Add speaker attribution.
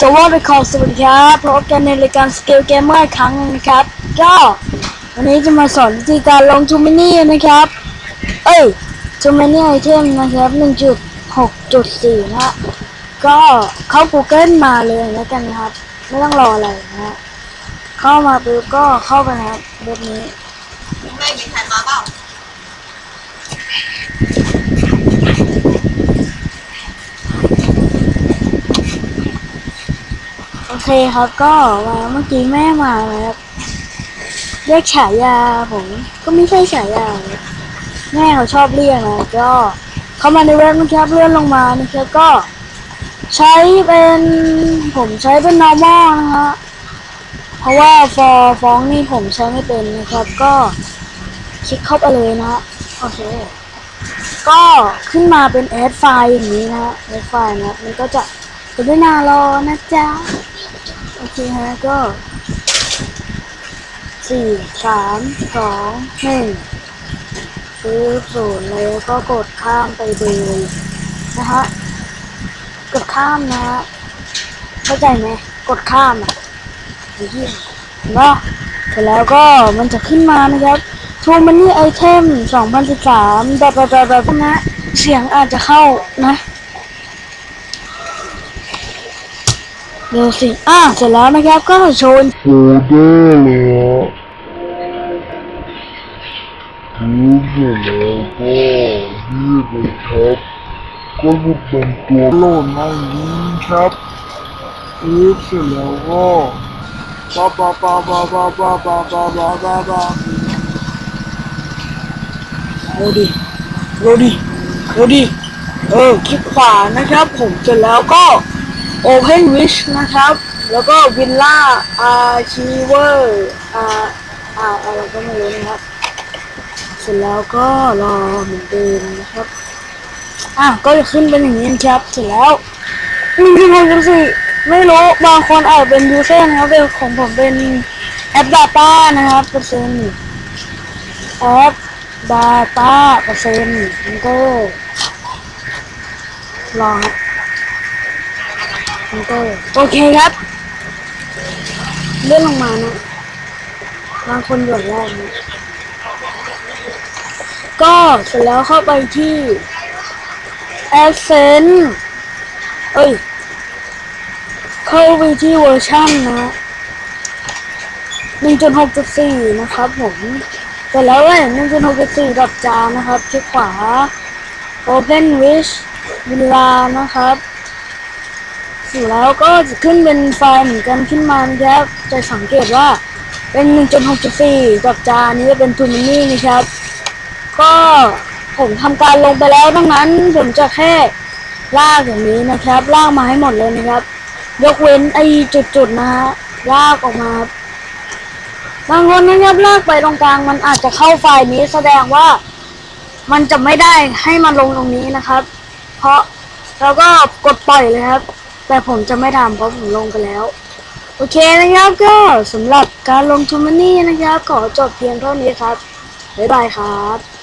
Speaker 1: สวัสดีครับสวัสดีครับพบกันในรายการสเกลเกมเมอร์ครั้งนึงนะครับ ก็วันนี้จะมาสอนวิธีการลงทูมินี่นะครับ เอ้ยทูมินี่ไอเทมนะครับ 1.6.4 นะฮะก็เข้า Google มาเลยแล้วกันนะครับ ไม่ต้องรออะไรนะฮะเข้ามาปุ๊บก็เข้าไปนะครับเว็บนี้
Speaker 2: ไม่มีใครมาเปล่า
Speaker 1: โอ เคครับก็มาเมื่อกี้แม่มาครับเรียกฉายาผมก็ไม่ใช่ฉายาแม่เขาชอบเรียกนะก็เข้ามาในเว็บนะครับเลื่อนลงมานะครับก็ ใช้เป็นผมใช้เป็น normal นะฮะเพราะว่าฟอร์ฟ้องนี่ผมใช้ไม่เป็นนะครับก็คลิกเข้าไปเลยนะฮะโอเคก็ขึ้นมาเป็นแอดไฟล์อย่างนี้นะฮะแอดไฟล์นะมันก็จะเป็นหนารอนะจ๊ะ โอเคฮะก็สี่สามสองหนึ่งซื้อศูนย์เลยก็กดข้ามไปเลยนะฮะกดข้ามนะฮะเข้าใจไหมกดข้ามอะไอ้เหี้ยเห็นปะเสร็จแล้วก็มันจะขึ้นมานะครับทูมันนี่ไอเทม2013แบบแบบแบบแบบนะ เสียงอาจจะเข้านะ เร็วสิอะเสร็จแล้วนะครับก็โชว์
Speaker 3: โฟลเดอร์เลยอะรูปเสร็จแล้วก็ยืดเลยครับก็จะเป็นตัวโหล่นมาอย่างนี้ครับยืดเสร็จแล้วก็ปาปาปาปาปาปาปาปาปาปาปา
Speaker 1: เร็วดิเร็วดิเร็วดิเออคลิกขวานะครับ ผมเสร็จแล้วก็ Open Wish นะครับ แล้วก็ Villa Archiver อ่าอ่าอะไรก็ไม่รู้นะครับ เสร็จแล้วก็รอเหมือนเดิมนะครับอะก็จะขึ้นเป็นอย่างนี้นะครับ เสร็จแล้วหนึ่งที่ผมจะสิไม่รู้บางคนอาจเป็นยูเซอร์นะครับแต่ของผมเป็นแอป Data นะครับเปอร์เซ็นต์แอป Data เปอร์เซ็นต์มันก็รอครับ มันก็โอเคครับ เลื่อนลงมานะบางคนหย่อนแรกนะก็เสร็จแล้วเข้าไปที่ Accent เอ้ย เข้าไปที่เวอร์ชันนะ1.6.4 นะครับผมเสร็จแล้วเว้ย1.6.4ดับจานนะครับคลิกขวา Open Wish Villa นะครับ เสร็จแล้วก็จะขึ้นเป็นไฟเหมือนกันขึ้นมานะครับ จะสังเกตว่าเป็น 1.6.4ดับจานนี้จะเป็น t o m a n y นะครับ ก็ผมทำการลงไปแล้วดังนั้นผมจะแค่ลากอย่างนี้นะครับ ลากมาให้หมดเลยนะครับ ยกเว้นไอ้จุดๆนะฮะลากออกมาบบางคนนะครับลากไปตรงกลางมันอาจจะเข้าไฟนี้แสดงว่ามันจะไม่ได้ให้มาลงตรงนี้นะครับ เพราะเราก็กดปล่อยเลยครับ แต่ผมจะไม่ทำเพราะผมลงไปแล้ว โอเคนะครับก็สำหรับการลงทุนมันนี่นะครับ ขอจบเพียงเท่านี้ครับ บ๊ายบายครับ